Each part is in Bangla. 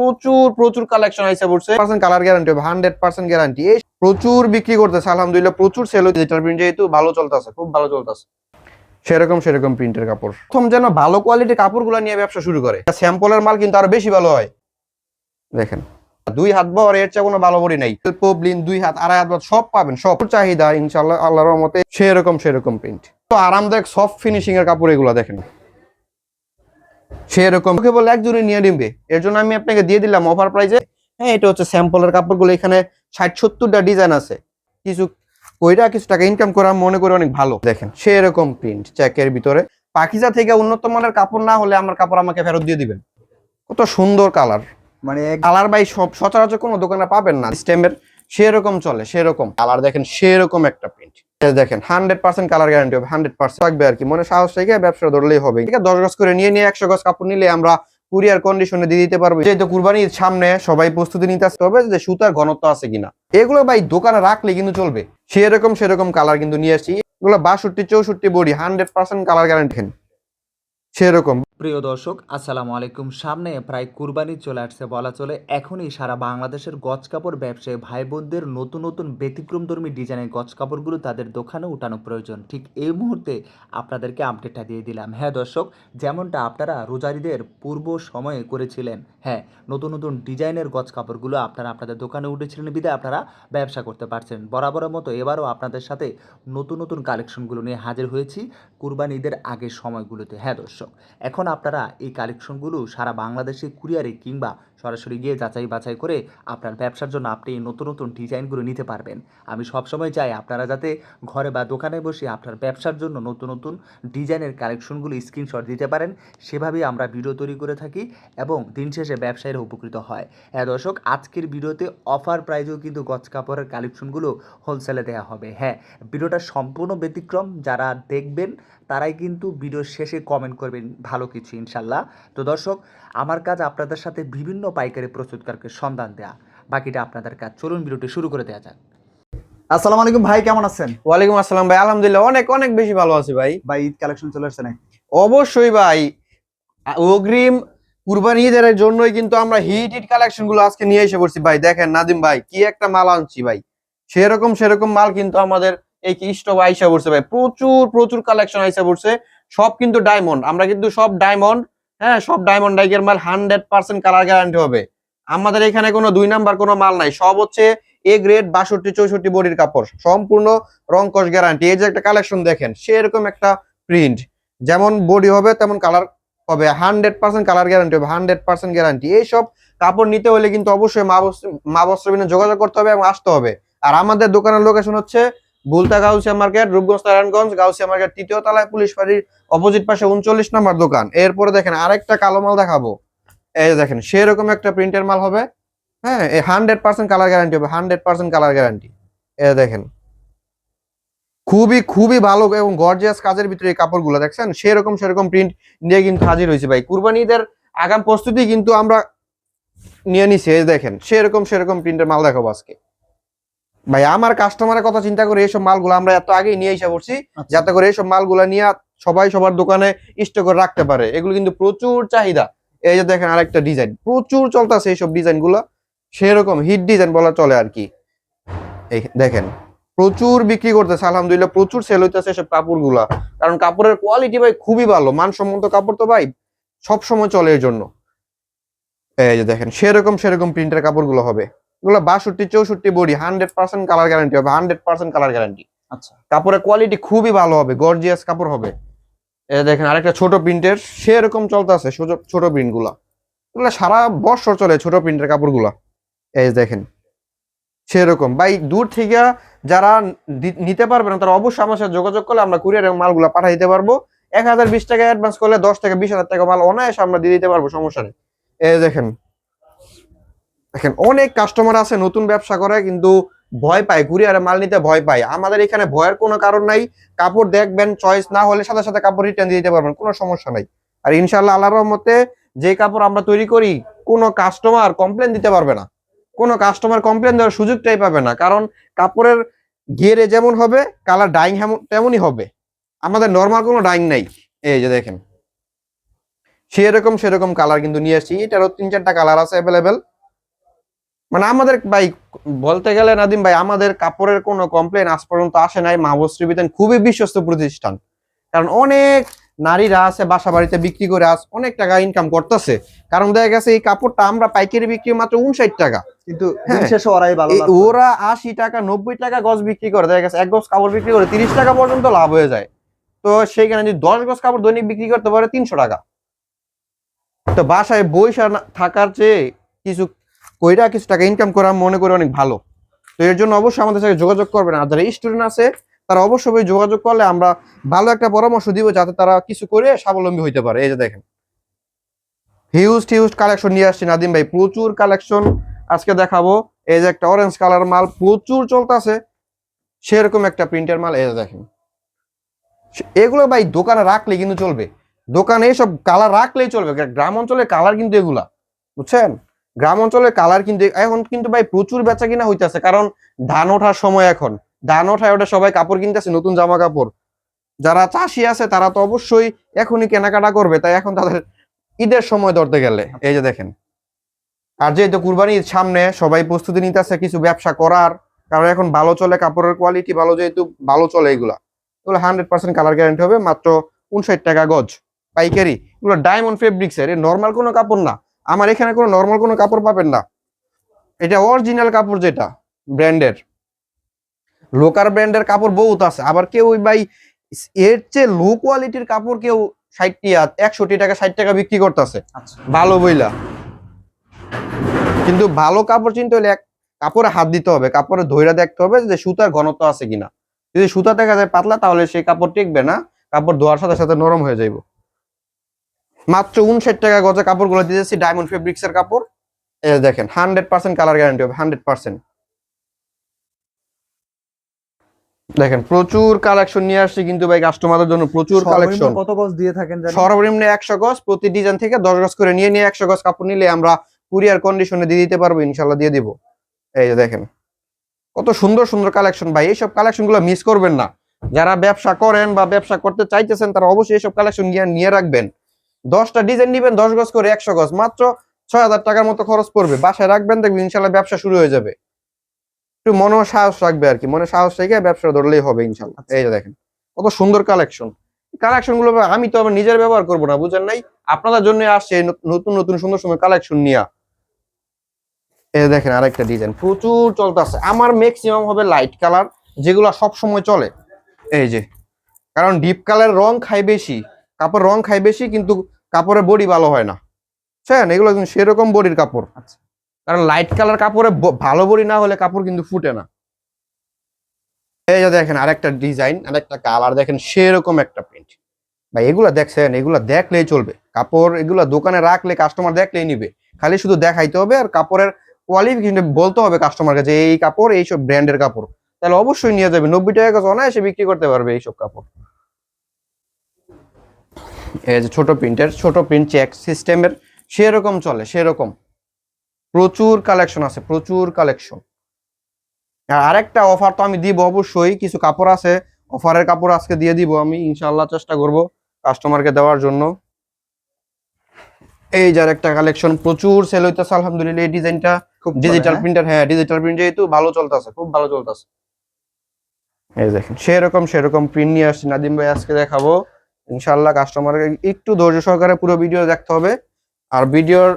প্রচুর প্রচুর কালেকশন আইসা পড়ছে percent colour guarantee hundred percent guarantee প্রচুর বিক্রি করতেছে, আলহামদুলিল্লাহ প্রচুর সেল হচ্ছে ডিজিটাল প্রিন্ট যেহেতু ভালো চলতেছে, খুব ভালো চলতেছে। সেরকম সেরকম প্রিন্টের কাপড়। প্রথম যেন ভালো কোয়ালিটির কাপড়গুলো নিয়ে ব্যবসা শুরু করে। স্যাম্পলের মাল কিন্তু আরও বেশি ভালো হয়। দেখেন, দুই হাত বর এর চেয়ে কোনো ভালো বড়ি নাই। পবলিন দুই হাত, আড়াই হাত বর সব পাবেন, সব চাহিদা ইনশাল্লাহ আল্লাহর রহমতে সেরকম সেরকম প্রিন্ট তো আরামদায়ক সফট ফিনিশিং এর কাপড় এগুলো দেখেন। সেরকম ওকে বলে একজনে নিয়ে নিবে। এর জন্য আমি আপনাকে দিয়ে দিলাম অফার প্রাইজে হ্যাঁ এটা হচ্ছে স্যাম্পলের কাপড়গুলো। এখানে ষাট সত্তরটা ডিজাইন আছে। কিছু ওইটা কিছু টাকা ইনকাম করা মনে করে অনেক ভালো। দেখেন সেরকম প্রিন্ট চেকের ভিতরে। পাখিজা থেকে উন্নত মানের কাপড় না হলে আমার কাপড় আমাকে ফেরত দিয়ে দিবেন। কত সুন্দর কালার মানে কালার বাই সব সচরাচর কোনো দোকানে পাবেন না। স্টেমের সেরকম চলে, সেরকম কালার দেখেন সেরকম একটা প্রিন্ট দেখেন হান্ড্রেড পার্সেন্ট কালার গ্যারান্টি হবে হান্ড্রেড পার্সেন্ট থাকবে আর কি, মনে সাহস থেকে ব্যবসা ধরলেই হবে। ঠিক আছে দশ গজ করে নিয়ে নিয়ে একশো গজ কাপড় নিলে আমরা কুরিয়ার কন্ডিশনে দিয়ে দিতে পারব। যেহেতু কুরবানির সামনে সবাই প্রস্তুতি নিতে আসতে হবে যে সুতার ঘনত্ব আছে কিনা। এগুলো ভাই দোকানে রাখলে কিন্তু চলবে। সেরকম সেরকম কালার কিন্তু নিয়ে আসছি। এগুলো বাষট্টি, চৌষট্টি body hundred percent colour guarantee সেরকম। প্রিয় দর্শক, আসসালামু আলাইকুম। সামনে প্রায় কুরবানি চলে আসছে বলা চলে। এখনই সারা বাংলাদেশের গজ কাপড় ব্যবসায়ী ভাই বোনদের নতুন নতুন ব্যতিক্রমধর্মী ডিজাইনের গজ কাপড়গুলো তাদের দোকানে উঠানো প্রয়োজন। ঠিক এই মুহূর্তে আপনাদেরকে আপডেটটা দিয়ে দিলাম। হ্যাঁ দর্শক, যেমনটা আপনারা রোজারিদের পূর্ব সময়ে করেছিলেন হ্যাঁ নতুন নতুন ডিজাইনের গজ কাপড়গুলো আপনারা আপনাদের দোকানে উঠেছিলেন বিধায় আপনারা ব্যবসা করতে পারছেন। বরাবরের মতো এবারও আপনাদের সাথে নতুন নতুন কালেকশনগুলো নিয়ে হাজির হয়েছি কুরবানি ঈদের আগের সময়গুলোতে। হ্যাঁ দর্শক, এখন আপনারা এই কালেকশনগুলো সারা বাংলাদেশে কুরিয়ারে কিংবা সরাসরি গিয়ে যাচাই বাছাই করে আপনার ব্যবসার জন্য আপনি নতুন নতুন ডিজাইনগুলো নিতে পারবেন। আমি সবসময় চাই আপনারা যাতে ঘরে বা দোকানে বসে আপনার ব্যবসার জন্য নতুন নতুন ডিজাইনের কালেকশনগুলো স্ক্রিনশট দিতে পারেন। সেভাবেই আমরা ভিডিও তৈরি করে থাকি এবং দিন শেষে ব্যবসায়ীরা উপকৃত হয়। হ্যাঁ দর্শক, আজকের ভিডিওতে অফার প্রাইজেও কিন্তু গজ কাপড়ের কালেকশনগুলো হোলসেলে দেওয়া হবে। হ্যাঁ ভিডিওটা সম্পূর্ণ ব্যতিক্রম। যারা দেখবেন, তারাই কিন্তু ভিডিওর শেষে কমেন্ট করবেন ভালো কিছু ইনশাল্লাহ। তো দর্শক, আমার কাজ আপনাদের সাথে বিভিন্ন পাইকারি প্রস্তুতকারকে সন্ধান দেয়া। বাকিটা আপনাদের কাজ চলুন ভিডিওটি শুরু করে দেওয়া যাক। আসসালামু আলাইকুম ভাই কেমন আছেন? ওয়ালাইকুম আসসালাম ভাই আলহামদুলিল্লাহ অনেক অনেক বেশি ভালো আছি ভাই। ভাই ঈদ কালেকশন চলে আসছে নাকি? অবশ্যই ভাই অগ্রিম কুরবানি ঈদের জন্যই কিন্তু আমরা হিট হিট কালেকশনগুলো আজকে নিয়ে এসে পড়ছি ভাই। দেখেন নাদিম ভাই কি একটা মাল আনছি ভাই। সেরকম সেরকম মাল কিন্তু আমাদের এই কি স্টক আইসা পড়ছে ভাই। প্রচুর প্রচুর কালেকশন আইসা পড়ছে। সব কিন্তু ডায়মন্ড আমরা কিন্তু সব ডায়মন্ড হ্যাঁ সব ডায়মন্ড ডাইকের মাল হান্ড্রেড পার্সেন্ট কালার গ্যারান্টি হবে। আমাদের এখানে কোনো দুই নাম্বার কোনো মাল নাই, সব হচ্ছে এ গ্রেড বাষট্টি চৌষট্টি বডির কাপড়, সম্পূর্ণ রংকশ গ্যারান্টি এই যে একটা কালেকশন দেখেন, সেরকম একটা প্রিন্ট যেমন বডি হবে, তেমন কালার হবে। হান্ড্রেড পার্সেন্ট কালার গ্যারান্টি হবে হান্ড্রেড পার্সেন্ট গ্যারান্টি এইসব কাপড় নিতে হলে কিন্তু অবশ্যই মা বস্ত্র- মা বস্ত্রবিনে যোগাযোগ করতে হবে এবং আসতে হবে। আর আমাদের দোকানের লোকেশন হচ্ছে বুলতা গাউসিয়া মার্কেট, রূপগঞ্জ, নারায়ণগঞ্জ, গাউসিয়া মার্কেট, তৃতীয় তলায় পুলিশ বাড়ির অপোজিট পাশে উনচল্লিশ নম্বর দোকান। এরপরে দেখেন আরেকটা কালো মাল দেখাবো। এই দেখেন, সেরকম একটা প্রিন্টের মাল হবে। হ্যাঁ হান্ড্রেড পার্সেন্ট কালার গ্যারান্টি হবে হান্ড্রেড পার্সেন্ট কালার গ্যারান্টি এ দেখেন, খুবই খুবই ভালো এবং গর্জিয়াস কাজের ভিতরে এই কাপড়গুলো, দেখছেন? সেরকম সেরকম প্রিন্ট নিয়ে কিন্তু হাজির হয়েছে ভাই। কুরবানি ঈদের আগাম প্রস্তুতি কিন্তু আমরা নিয়ে নিছি দেখেন, সেরকম সেরকম প্রিন্টের মাল দেখাবো আজকে। ভাই আমার কাস্টমারের কথা চিন্তা করে এইসব মালগুলো আমরা এত আগেই নিয়ে এসে পড়ছি আচ্ছা। যাতে করে এইসব মালগুলো নিয়ে সবাই সবার দোকানে স্টক করে রাখতে পারে। এগুলো কিন্তু প্রচুর চাহিদা। এই যে দেখেন আরেকটা ডিজাইন প্রচুর চলতেছে এইসব ডিজাইনগুলো সেরকম হিট ডিজাইন বলা চলে আর কি। এই দেখেন প্রচুর বিক্রি করতেছে আলহামদুলিল্লাহ প্রচুর সেল হইতেছে এসব কাপড়গুলা কারণ কাপড়ের কোয়ালিটি ভাই খুবই ভালো মানসম্মত কাপড় তো ভাই সব সময় চলে এর জন্য। এই যে দেখেন সেরকম সেরকম প্রিন্টের কাপড়গুলো হবে। এগুলো বাষট্টি চৌষট্টি body hundred percent colour guarantee হবে হান্ড্রেড পার্সেন্ট কালার গ্যারান্টি আচ্ছা। কাপড়ের কোয়ালিটি খুবই ভালো হবে গর্জিয়াস কাপড় হবে। দেখেন আরেকটা ছোট প্রিন্টের সেরকম চলতেছে ছোট প্রিন্টগুলা এগুলো সারা বছর চলে ছোট প্রিন্টের কাপড়গুলা। এই দেখেন সেরকম। ভাই দূর থেকে যারা নিতে পারবে না তারা অবশ্যই আমার সাথে যোগাযোগ করলে আমরা কুরিয়ার এবং মালগুলা পাঠিয়ে দিতে পারব। এক হাজার বিশ টাকা অ্যাডভান্স করলে দশ থেকে বিশ হাজার টাকা মাল অনায়াসে আমরা দিয়ে দিতে পারব সমস্যা নেই। এই দেখেন দেখেন, অনেক কাস্টমার আছে নতুন ব্যবসা করে, কিন্তু ভয় পায়, কুরিয়ারে মাল নিতে ভয় পায়। আমাদের এখানে ভয়ের কোনো কারণ নাই। কাপড় দেখবেন চয়েস না হলে সাথে সাথে কাপড় রিটার্ন দিতে পারবেন, কোনো সমস্যা নাই। আর ইনশাল্লাহ আল্লাহর রহমতে যে কাপড় আমরা তৈরি করি, কোনো কাস্টমার কমপ্লেন দিতে পারবে না। কোনো কাস্টমার কমপ্লেন দেওয়ার সুযোগটাই পাবে না, কারণ কাপড়ের ঘেরে যেমন হবে কালার ডাইং তেমনই হবে। আমাদের নর্মাল কোনো ডাইং নাই। এই যে দেখেন, সেরকম সেরকম কালার কিন্তু নিয়ে আসছি এটারও তিন চারটা কালার আছে অ্যাভেলেবেল মানে আমাদের ভাই বলতে গেলে নাদিম ভাই আমাদের কাপড়ের কোনো কমপ্লেন আজ পর্যন্ত আসে নাই। মাহবুশ্রী বিতান খুবই বিশ্বস্ত প্রতিষ্ঠান। কারণ অনেক নারীরা আছে বাসা বাড়িতে বিক্রি করে আস অনেক টাকা ইনকাম করতেছে। কারণ দেখা গেছে এই কাপড়টা আমরা পাইকারি বিক্রি মাত্র উনষাট টাকা। কিন্তু হ্যাঁ। ওরা আশি টাকা নব্বই টাকা গজ বিক্রি করে। দেখা গেছে এক গজ কাপড় বিক্রি করে তিরিশ টাকা পর্যন্ত লাভ হয়ে যায়। তো সেইখানে যদি দশ গজ কাপড় দৈনিক বিক্রি করতে পারে তিনশো টাকা। তো বাসায় বইসা থাকার চেয়ে কিছু কইরা কিছু টাকা ইনকাম করা মনে করে অনেক ভালো। তো এর জন্য অবশ্যই আমাদের সাথে যোগাযোগ করবেন আর যারা স্টুডেন্ট আছে, তারা অবশ্যই যোগাযোগ করলে আমরা ভালো একটা পরামর্শ দিব যাতে তারা কিছু করে স্বাবলম্বী হইতে পারে। এই যে দেখেন। হিউজ হিউজ কালেকশন নিয়ে আসছি নাদিম ভাই। প্রচুর কালেকশন আজকে দেখাবো। এই যে একটা অরেঞ্জ কালার মাল প্রচুর চলতেছে। সেরকম একটা প্রিন্টের মাল, এই যে দেখেন। এগুলো ভাই দোকানে রাখলে কিন্তু চলবে। দোকানে সব কালার রাখলেই চলবে। গ্রাম অঞ্চলের কালার কিন্তু এগুলা। বুঝছেন? গ্রাম অঞ্চলের কালার কিন্তু এখন কিন্তু ভাই প্রচুর বেচা কিনা হইতেছে। কারণ ধান ওঠার সময় এখন, ধান ওঠায় ওটা সবাই কাপড় কিনতেছে, নতুন জামা কাপড়। যারা চাষি আছে, তারা তো অবশ্যই এখনই কেনাকাটা করবে, তাই এখন তাদের ঈদের সময় ধরতে গেলে। এই যে দেখেন। আর যেহেতু কুরবানি ঈদ সামনে, সবাই প্রস্তুতি নিতেছে কিছু ব্যবসা করার। কারণ এখন ভালো চলে কাপড়ের কোয়ালিটি ভালো যেহেতু, ভালো চলে এগুলা। এগুলো হান্ড্রেড পার্সেন্ট কালার গ্যারান্টি হবে, মাত্র উনষাট টাকা গজ। পাইকারি, এগুলো ডায়মন্ড ফেব্রিক্স এর নর্মাল কোনো কাপড় না। আমার এখানে কোনো নর্মাল কোনো কাপড় পাবেন না। এটা অরিজিনাল কাপড় যেটা ব্র্যান্ডের লোকাল ব্র্যান্ডের কাপড় বহুত আছে আবার কেউ ওই ভাই এর চেয়ে লো কোয়ালিটির কাপড় কেউ ষাট টিয়া একষট্টি টাকা ষাট টাকা বিক্রি করতেছে। আচ্ছা। ভালো বইলা। কিন্তু ভালো কাপড় চিনতে হলে এক কাপড়ে হাত দিতে হবে কাপড়ে ধৈর্য দেখতে হবে যে সুতার ঘনত্ব আছে কিনা। যদি সুতা দেখা যায় পাতলা তাহলে সেই কাপড় টিকবে না কাপড় ধোয়ার সাথে সাথে নরম হয়ে যাইব। মাত্র উনষাট টাকা গজে কাপড়গুলো দিতেছি ডায়মন্ড ফেব্রিক্স এর কাপড়। দেখেন হান্ড্রেড পার্সেন্ট কালার গ্যারান্টি হবে হান্ড্রেড পার্সেন্ট দেখেন প্রচুর কালেকশন নিয়ে আসছি কিন্তু ভাই কাস্টমারদের জন্য প্রচুর কালেকশন কত গজ দিয়ে থাকেন সর্বনিম্ন একশো গজ প্রতি ডিজাইন থেকে দশ গজ করে নিয়ে নিয়ে একশো গজ কাপড় নিলে আমরা কুরিয়ার কন্ডিশনে দিয়ে দিতে পারব ইনশাল্লাহ দিয়ে দিব। এই যে দেখেন কত সুন্দর সুন্দর কালেকশন ভাই এইসব কালেকশনগুলো মিস করবেন না। যারা ব্যবসা করেন বা ব্যবসা করতে চাইতেছেন তারা অবশ্যই এইসব কালেকশন নিয়ে রাখবেন। দশটা ডিজাইন নিবেন দশ গজ করে একশো গজ। মাত্র ছয় হাজার টাকার মতো খরচ পড়বে। বাসায় রাখবেন দেখবেন ইনশাল্লাহ ব্যবসা শুরু হয়ে যাবে। একটু মনে সাহস রাখবে আর কি। মনে সাহস রেখে ব্যবসা ধরলেই হবে ইনশাল্লাহ। এই যে দেখেন কত সুন্দর কালেকশন কালেকশনগুলো আমি তো আবার নিজের ব্যবহার করব না বুঝেন নাই? আপনাদের জন্য আসছে নতুন নতুন সুন্দর সুন্দর কালেকশন নিয়ে। এই দেখেন আরেকটা ডিজাইন প্রচুর চলতেছে। আমার ম্যাক্সিমাম হবে লাইট কালার যেগুলো সব সময় চলে। এই যে কারণ ডিপ কালার রং খায় বেশি। কাপড় রং খায় বেশি কিন্তু কাপড়ের বডি ভালো হয় না। বুঝছেন এগুলো কিন্তু সেরকম বডির কাপড়। আচ্ছা। কারণ লাইট কালার কাপড়ে ভালো বডি না হলে কাপড় কিন্তু ফুটে না। এই যে দেখেন আরেকটা ডিজাইন আরেকটা কালার দেখেন সেরকম একটা প্রিন্ট ভাই এগুলা দেখছেন এগুলা দেখলেই চলবে। কাপড় এগুলা দোকানে রাখলে কাস্টমার দেখলেই নিবে। খালি শুধু দেখাইতে হবে আর কাপড়ের কোয়ালিফিকেশন বলতে হবে কাস্টমারকে যে এই কাপড় এইসব ব্র্যান্ডের কাপড়। তাহলে অবশ্যই নিয়ে যাবে। নব্বই টাকা গাছ অনায়াসে বিক্রি করতে পারবে এইসব কাপড়। এই যে ছোট প্রিন্টের ছোট প্রিন্ট চেক সিস্টেমের সেরকম চলে সেরকম। প্রচুর কালেকশন আছে প্রচুর কালেকশন আর আরেকটা অফার তো আমি দিব অবশ্যই কিছু কাপড় আছে অফারের কাপড় আজকে দিয়ে দিব আমি ইনশাল্লাহ চেষ্টা করব কাস্টমারকে দেওয়ার জন্য। এই যার একটা কালেকশন প্রচুর সেল হইতেছে আলহামদুলিল্লাহ এই ডিজাইনটা খুব ডিজিটাল হ্যাঁ? প্রিন্টার হ্যাঁ ডিজিটাল প্রিন্ট যেহেতু ভালো চলতেছে খুব ভালো চলতেছে। এই দেখেন। সেরকম সেরকম প্রিন্ট নিয়ে আসছি নাদিম ভাই আজকে দেখাবো। ইনশাল্লাহ কাস্টমারকে একটু ধৈর্য সহকারে পুরো ভিডিও দেখতে হবে। আর ভিডিওর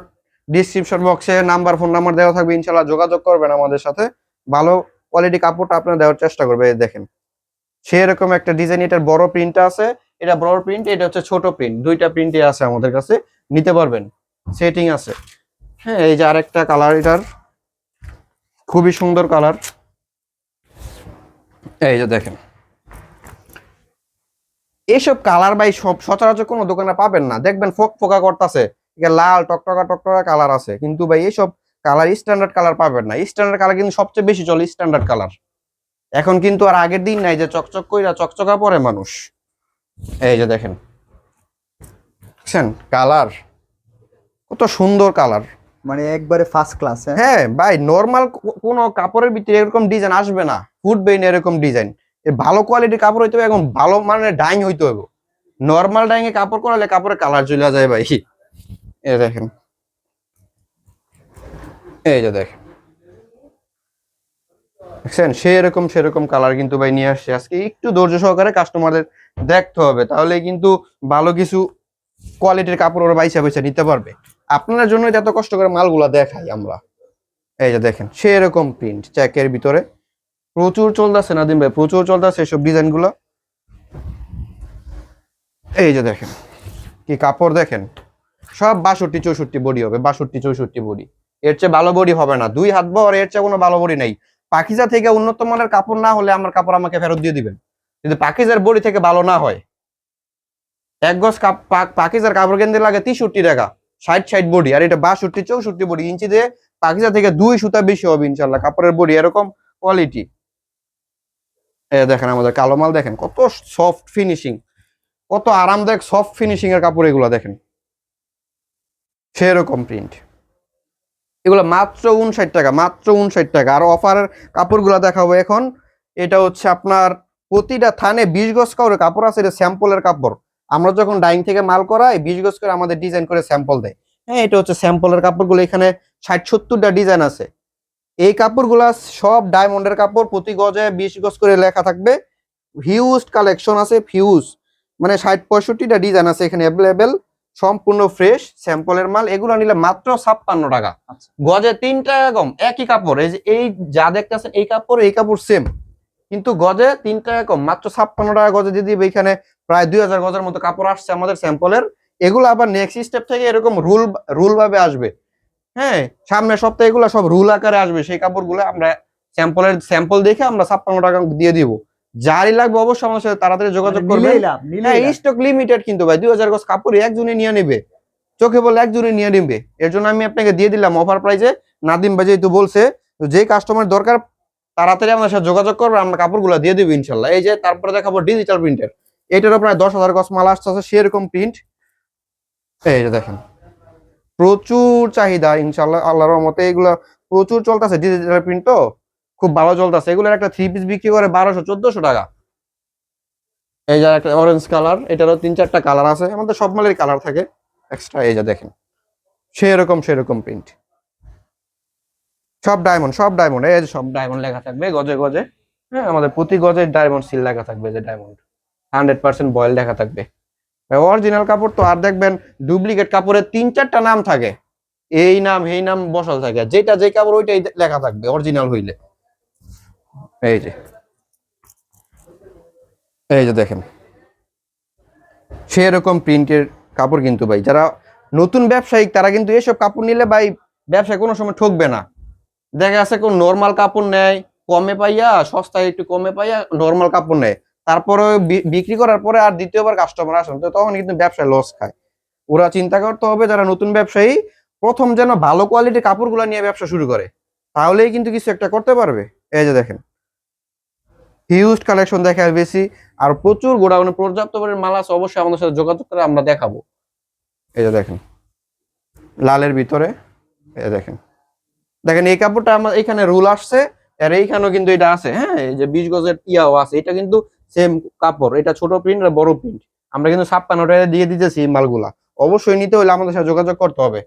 ডিসক্রিপশন বক্সে নাম্বার ফোন নাম্বার দেওয়া থাকবে ইনশাল্লাহ যোগাযোগ করবেন আমাদের সাথে। ভালো কোয়ালিটি কাপড়টা আপনার দেওয়ার চেষ্টা করবে দেখেন। সেরকম একটা ডিজাইন এটার বড় প্রিন্ট আছে। এটা বড় প্রিন্ট এটা হচ্ছে ছোট প্রিন্ট দুইটা প্রিন্টই আছে আমাদের কাছে। নিতে পারবেন। সেটিং আছে। হ্যাঁ এই যে আরেকটা কালার এটার। খুবই সুন্দর কালার এই যে দেখেন। এইসব কালার বাই সব সচরাচর কোনো দোকানে পাবেন না। দেখবেন ফোক ফোকা করতেছে। লাল টকটকা টকটকা কালার আছে। কিন্তু ভাই এইসব কালার স্ট্যান্ডার্ড কালার পাবেন না। স্ট্যান্ডার্ড কালার কিন্তু সবচেয়ে বেশি চলে স্ট্যান্ডার্ড কালার। এখন কিন্তু আর আগের দিন নাই যে চকচক কইরা চকচকা পরে মানুষ। এই যে দেখেন। দেখছেন? কালার। কত সুন্দর কালার। মানে একবারে ফার্স্ট ক্লাস হ্যাঁ? হ্যাঁ ভাই নর্মাল কোন কাপড়ের ভিতরে এরকম ডিজাইন আসবে না। ফুটবে না এরকম ডিজাইন ভালো কোয়ালিটির কাপড় হইতে হবে, এখন ভালো মানে ডাইং হইতে হবে নর্মাল ডাইং এ কাপড় করালে কাপড়ের কালার চলে যায় ভাই। এই দেখেন। এই যে দেখেন। দেখছেন? সেরকম সেরকম কালার কিন্তু ভাই নিয়ে আসছে। আজকে একটু ধৈর্য সহকারে কাস্টমারদের দেখতে হবে তাহলে কিন্তু ভালো কিছু কোয়ালিটির কাপড় ওরা বাইসা বাইসা নিতে পারবে। আপনার জন্য এত কষ্ট করে মালগুলা দেখাই আমরা। এই যে দেখেন, সেরকম প্রিন্ট চেকের ভিতরে। প্রচুর চলতেছে নাদিম ভাই, প্রচুর চলতেছে এসব ডিজাইনগুলো। এই যে দেখেন, কি কাপড় দেখেন? সব বাষট্টি চৌষট্টি বডি হবে, বাষট্টি চৌষট্টি বডি এর চেয়ে ভালো বডি হবে না, দুই হাত বর এর চেয়ে কোনো ভালো বডি নেই। পাকিজা থেকে উন্নত মানের কাপড় না হলে আমার কাপড় আমাকে ফেরত দিয়ে দিবেন। যদি পাকিজার বডি থেকে ভালো না হয়। এক গজ পাকিজার কাপড় কিনতে লাগে তেষট্টি টাকা, ষাট ষাট বডি আর এটা বাষট্টি চৌষট্টি বডি ইঞ্চি দিয়ে পাকিজা থেকে দুই সুতা বেশি হবে ইনশাল্লাহ, কাপড়ের বডি এরকম কোয়ালিটি দেখেন আমাদের কালো মাল দেখেন, কত সফট ফিনিশিং কত আরামদায়ক সফট ফিনিশিং এর কাপড় এগুলো দেখেন। সেরকম প্রিন্ট এগুলো মাত্র উনষাট টাকা, মাত্র উনষাট টাকা। আর অফারের কাপড়গুলো দেখাবো এখন। এটা হচ্ছে আপনার প্রতিটা থানে বিশ গজ করে কাপড় আছে, এটা স্যাম্পলের কাপড়। আমরা যখন ডাইং থেকে মাল করাই, বিশ গজ করে আমাদের ডিজাইন করে স্যাম্পল দেয়। হ্যাঁ এটা হচ্ছে স্যাম্পলের কাপড়গুলো, এখানে ষাট সত্তরটা ডিজাইন আছে। এই কাপড়গুলা সব ডায়মন্ডের কাপড় প্রতি গজে বিশ গজ করে লেখা থাকবে। হিউজ কালেকশন আছে ফিউজ মানে ষাট পঁয়ষট্টিটা ডিজাইন আছে এখানে অ্যাভেলেবেল সম্পূর্ণ ফ্রেশ স্যাম্পলের মাল। এগুলো নিলে মাত্র ছাপ্পান্ন টাকা। আচ্ছা। গজে তিন টাকা কম একই কাপড়। এই যে এই যা দেখতেছেন এই কাপড় এই কাপড় সেম কিন্তু গজে তিন টাকা কম মাত্র ছাপ্পান্ন টাকা গজে দিয়ে দিবে এখানে প্রায় দুই হাজার গজের মতো কাপড় আসছে আমাদের স্যাম্পলের এগুলো আবার নেক্সট স্টেপ থেকে এরকম রুল রুল ভাবে আসবে। হ্যাঁ সামনের সপ্তাহে এগুলো সব রুল আকারে আসবে। সেই কাপড়গুলো আমরা স্যাম্পলের স্যাম্পল দেখে আমরা ছাপ্পান্ন টাকা দিয়ে দিব। যারই লাগবে অবশ্যই আমার সাথে তাড়াতাড়ি যোগাযোগ মানে করবে লাভ। স্টক লিমিটেড কিন্তু ভাই দুই হাজার গজ কাপড় একজনে নিয়ে নেবে। চোখে বলে একজনে নিয়ে নেবে। এর জন্য আমি আপনাকে দিয়ে দিলাম অফার প্রাইজে নাদিম ভাই যেহেতু বলছে যে কাস্টমার দরকার তাড়াতাড়ি আমাদের সাথে যোগাযোগ করবে আমরা কাপড়গুলো দিয়ে দিব ইনশাল্লাহ। এই যে তারপরে দেখাবো ডিজিটাল প্রিন্টের এটারও প্রায় দশ হাজার গজ মাল আসতেছে সেরকম প্রিন্ট এই যে দেখেন। প্রচুর চাহিদা ইনশাল্লাহ আল্লাহর মতে এগুলো প্রচুর চলতেছে ডিজিটাল প্রিন্ট তো খুব ভালো চলতেছে। এগুলোর একটা থ্রি পিস বিক্রি করে বারোশো, চোদ্দশো টাকা। এই যে একটা অরেঞ্জ কালার এটারও তিন চারটা কালার আছে, আমাদের সব মালের কালার থাকে। এক্সট্রা এই যে দেখেন, সেরকম সেরকম প্রিন্ট সব ডায়মন্ড সব ডায়মন্ড এই যে সব ডায়মন্ড লেখা থাকবে, গজে গজে। হ্যাঁ আমাদের প্রতি গজে ডায়মন্ড সিল লেখা থাকবে, যে ডায়মন্ড হান্ড্রেড পার্সেন্ট বয়েল লেখা থাকবে। অরিজিনাল কাপড় তো আর দেখবেন ডুপ্লিকেট কাপড়ের তিন চারটা নাম থাকে। এই নাম এই নাম বসাল থাকে। যেটা যে কাপড়, ওইটাই লেখা থাকবে অরিজিনাল হইলে। এই যে। এই যে দেখেন। সেরকম প্রিন্টের কাপড় কিন্তু ভাই, যারা নতুন ব্যবসায়িক, তারা কিন্তু এসব কাপড় নিলে ভাই, ব্যবসায় কোনো সময় ঠকবে না। দেখা যাচ্ছে কোন নর্মাল কাপড় নেয়, কমে পাইয়া, সস্তায় একটু কমে পাইয়া নর্মাল কাপড় নেয়। তারপরে বিক্রি করার পরে আর দ্বিতীয়বার কাস্টমার আসেন তো তখন কিন্তু ব্যবসায় লস খায়। ওরা চিন্তা করতে হবে যারা নতুন ব্যবসায়ী, প্রথম যেন ভালো কোয়ালিটির কাপড়গুলো নিয়ে ব্যবসা শুরু করে, তাহলেই কিন্তু কিছু একটা করতে পারবে। এই যে দেখেন হিউজ কালেকশন দেখায় বেশি, আর প্রচুর গোডাউনে পর্যাপ্ত পরিমাণ মাল আছে, অবশ্যই আমাদের সাথে যোগাযোগ করে আমরা দেখাবো। এই যে দেখেন, লালের ভিতরে, এই দেখেন। দেখেন, এই কাপড়টা আমার এখানে রুল আসছে, আর এইখানেও কিন্তু এটা আছে হ্যাঁ? এই যে বিশ গজের ইয়াও আছে, এটা কিন্তু সেম কাপড়। এটা ছোট প্রিন্ট আর বড় প্রিন্ট আমরা কিন্তু ছাপ্পান্ন টাকা দিয়ে দিতেছি মালগুলা। অবশ্যই নিতে হলে আমাদের সাথে যোগাযোগ করতে হবে।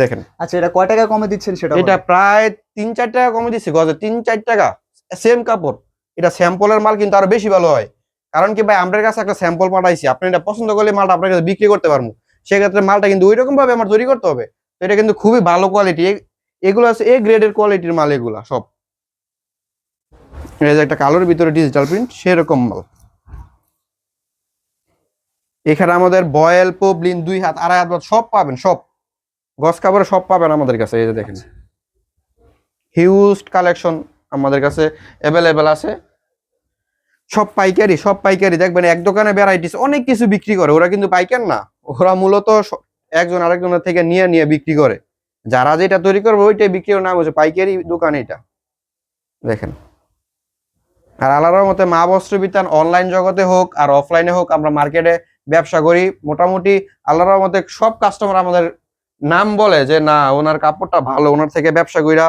দেখেন। আচ্ছা এটা কয় টাকা কমে দিচ্ছেন সেটা এটা প্রায় তিন চার টাকা কমে দিচ্ছে গজে। তিন চার টাকা। সেম কাপড়। এটা স্যাম্পলের মাল কিন্তু আরও বেশি ভালো হয়। কারণ কি ভাই আমাদের কাছে একটা স্যাম্পল পাঠাইছি। আপনি এটা পছন্দ করলে মালটা আপনার কাছে বিক্রি করতে পারব। সেক্ষেত্রে মালটা কিন্তু ওই রকম ভাবে আমার তৈরি করতে হবে। তো এটা কিন্তু খুবই ভালো কোয়ালিটি এগুলো আছে এ গ্রেডের কোয়ালিটির মাল এগুলা সব। এই যে একটা কালোর ভিতরে ডিজিটাল প্রিন্ট সেরকম মাল এখানে আমাদের বয়েল, পোবলিন, দুই হাত, আড়াই হাত, সব পাবেন, সব। গস কাপড়ে সব পাবেন আমাদের কাছে, এই যে দেখেন। হিউজ কালেকশন আমাদের কাছে অ্যাভেলেবেল আছে। সব পাইকারি সব পাইকারি। দেখবেন এক দোকানে ভ্যারাইটিস অনেক কিছু বিক্রি করে, ওরা কিন্তু পাইকার না। ওরা মূলত একজন আরেকজনের থেকে নিয়ে নিয়ে বিক্রি করে। যারা যেটা তৈরি করবে, ওইটাই বিক্রি করে, না বলছে পাইকারি দোকান এটা। দেখেন। আর আল্লাহর মতে মা বস্ত্র বিতান অনলাইন জগতে হোক আর অফলাইনে হোক আমরা মার্কেটে ব্যবসা করি। মোটামুটি আল্লাহর মতে সব কাস্টমার আমাদের নাম বলে যে না ওনার কাপড়টা ভালো ওনার থেকে ব্যবসা কইরা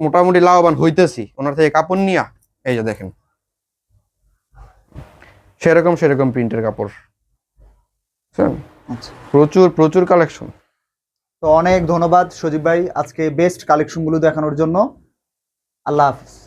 মোটামুটি লাভবান হইতেছি। ওনার থেকে কাপড় নিয়া। এই যে দেখেন। সেরকম সেরকম প্রিন্টের কাপড়। আচ্ছা। প্রচুর প্রচুর কালেকশন তো অনেক ধন্যবাদ সজীব ভাই আজকে বেস্ট কালেকশনগুলো দেখানোর জন্য। আল্লাহ হাফিজ।